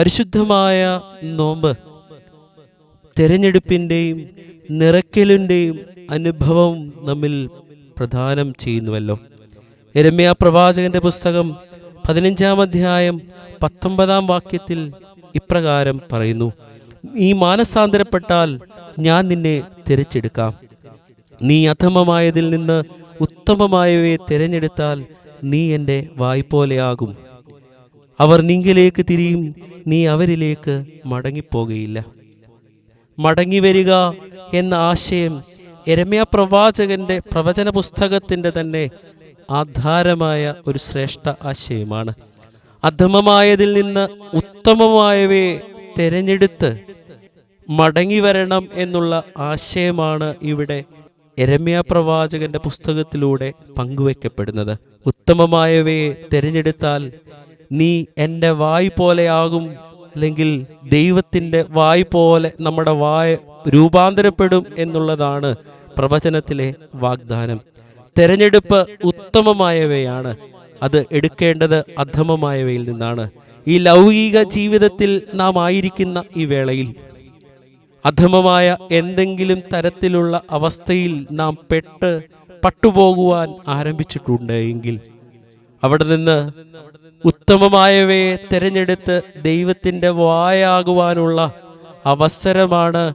പരിശുദ്ധമായ നോമ്പ് തിരഞ്ഞെടുപ്പിന്റെയും നിറയ്ക്കലിന്റെയും അനുഭവം നമ്മിൽ പ്രധാനം ചെയ്യുന്നുവല്ലോ. എരമ്യ പ്രവാചകന്റെ പുസ്തകം പതിനഞ്ചാം അധ്യായം പത്തൊമ്പതാം വാക്യത്തിൽ ഇപ്രകാരം പറയുന്നു നീ മാനസാന്തരപ്പെട്ടാൽ ഞാൻ നിന്നെ തിരച്ചെടുക്കാം നീ അധമമായതിൽ നിന്ന് ഉത്തമമായവയെ തിരഞ്ഞെടുത്താൽ നീ എന്റെ വായ്പോലെയാകും. അവർ നിങ്കിലേക്ക് തിരിയും. നീ അവരിലേക്ക് മടങ്ങിപ്പോകയില്ല. മടങ്ങി വരിക എന്ന ആശയം എരമ്യ പ്രവാചകന്റെ പ്രവചന പുസ്തകത്തിന്റെ തന്നെ ആധാരമായ ഒരു ശ്രേഷ്ഠ ആശയമാണ്. അധമമായതിൽ നിന്ന് ഉത്തമമായവയെ തിരഞ്ഞെടുത്ത് മടങ്ങി വരണം എന്നുള്ള ആശയമാണ് ഇവിടെ എരമ്യ പ്രവാചകന്റെ പുസ്തകത്തിലൂടെ പങ്കുവെക്കപ്പെടുന്നത് ഉത്തമമായവയെ തിരഞ്ഞെടുത്താൽ നീ എന്റെ വായ് പോലെയാകും അല്ലെങ്കിൽ ദൈവത്തിന്റെ വായ് പോലെ നമ്മുടെ വായ രൂപാന്തരപ്പെടും എന്നുള്ളതാണ് പ്രവചനത്തിലെ വാഗ്ദാനം. തെരഞ്ഞെടുപ്പ് ഉത്തമമായവയാണ്. അത് എടുക്കേണ്ടത് അധമമായവയിൽ നിന്നാണ്. ഈ ലൗകിക ജീവിതത്തിൽ നാം ആയിരിക്കുന്ന ഈ വേളയിൽ അധമമായ എന്തെങ്കിലും തരത്തിലുള്ള അവസ്ഥയിൽ നാം പെട്ട് പട്ടുപോകുവാൻ ആരംഭിച്ചിട്ടുണ്ട് എങ്കിൽ അവിടെ നിന്ന് ഉത്തമമായവയെ തിരഞ്ഞെടുത്ത് ദൈവത്തിന്റെ വായാകുവാനുള്ള അവസരമാണ്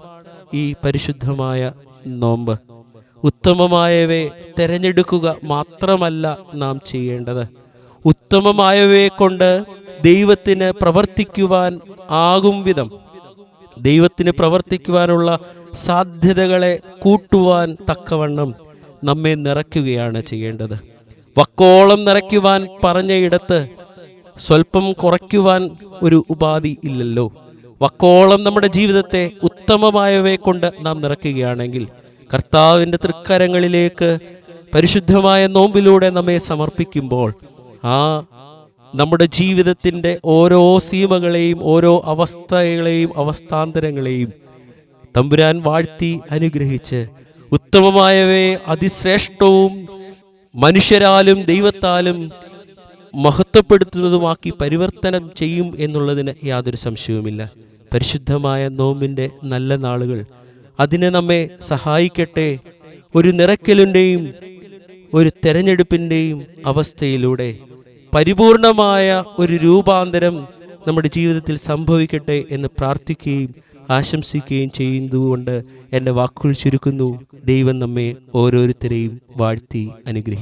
ഈ പരിശുദ്ധമായ നോമ്പ്. ഉത്തമമായവയെ തിരഞ്ഞെടുക്കുക മാത്രമല്ല നാം ചെയ്യേണ്ടത്. ഉത്തമമായവയെ കൊണ്ട് ദൈവത്തിന് പ്രവർത്തിക്കുവാൻ ആകും വിധം ദൈവത്തിന് പ്രവർത്തിക്കുവാനുള്ള സാധ്യതകളെ കൂട്ടുവാൻ തക്കവണ്ണം നമ്മെ നിറയ്ക്കുകയാണ് ചെയ്യേണ്ടത്. വക്കോളം നിറയ്ക്കുവാൻ പറഞ്ഞയിടത്ത് സ്വല്പം കുറയ്ക്കുവാൻ ഒരു ഉപാധി ഇല്ലല്ലോ. വക്കോളം നമ്മുടെ ജീവിതത്തെ ഉത്തമമായവയെ കൊണ്ട് നാം നിറയ്ക്കുകയാണെങ്കിൽ കർത്താവിന്റെ തൃക്കരങ്ങളിലേക്ക് പരിശുദ്ധമായ നോമ്പിലൂടെ നമ്മെ സമർപ്പിക്കുമ്പോൾ ആ നമ്മുടെ ജീവിതത്തിന്റെ ഓരോ സീമകളെയും ഓരോ അവസ്ഥകളെയും അവസ്ഥാന്തരങ്ങളെയും തമ്പുരാൻ വാഴ്ത്തി അനുഗ്രഹിച്ച് ഉത്തമമായവയെ അതിശ്രേഷ്ഠവും മനുഷ്യരാലും ദൈവത്താലും മഹത്വപ്പെടുത്തുന്നതുമാക്കി പരിവർത്തനം ചെയ്യും എന്നുള്ളതിന് യാതൊരു സംശയവുമില്ല. പരിശുദ്ധമായ നോമ്പിന്റെ നല്ല നാളുകൾ അതിനെ നമ്മെ സഹായിക്കട്ടെ. ഒരു നിറയ്ക്കലിന്റെയും ഒരു തെരഞ്ഞെടുപ്പിന്റെയും അവസ്ഥയിലൂടെ പരിപൂർണമായ ഒരു രൂപാന്തരം നമ്മുടെ ജീവിതത്തിൽ സംഭവിക്കട്ടെ എന്ന് പ്രാർത്ഥിക്കുകയും ആശംസിക്കുകയും ചെയ്യുന്നതുകൊണ്ട് എന്റെ വാക്കുകൾ ചുരുക്കുന്നു. ദൈവം നമ്മെ ഓരോരുത്തരെയും വാഴ്ത്തി അനുഗ്രഹിക്കും